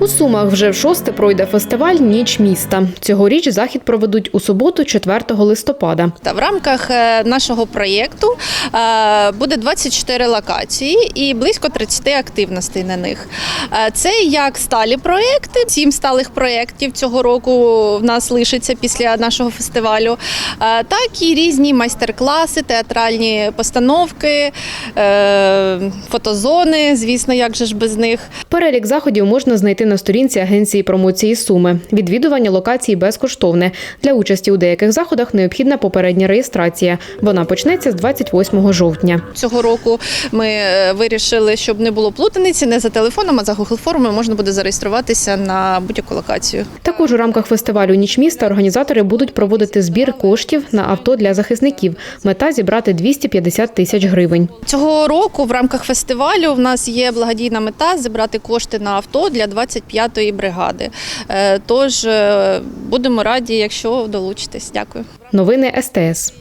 У Сумах вже в шосте пройде фестиваль Ніч міста. Цьогоріч захід проведуть у суботу, 4 листопада. Та в рамках е, нашого проєкту е, буде 24 локації і близько 30 активностей на них. Е, Це як сталі проєкти, сім сталих проєктів цього року в нас лишиться після нашого фестивалю, так і різні майстер-класи, театральні постановки, фотозони. Звісно, як же ж без них. Перелік заходів можна знайти на сторінці агенції промоції Суми. Відвідування локації безкоштовне. Для участі у деяких заходах необхідна попередня реєстрація. Вона почнеться з 28 жовтня. Цього року ми е, вирішили, щоб не було плутаниці, не за телефоном, а за Google формою можна буде зареєструватися на будь-яку локацію. Також у рамках фестивалю Ніч міста організатори будуть проводити збір коштів на авто для захисників. Мета зібрати 250 тисяч гривень. Цього року в рамках фестивалю в нас є благодійна мета зібрати кошти на авто для 25-ї бригади. Е, Тож е, будемо раді, якщо долучитесь. Дякую. Новини СТС.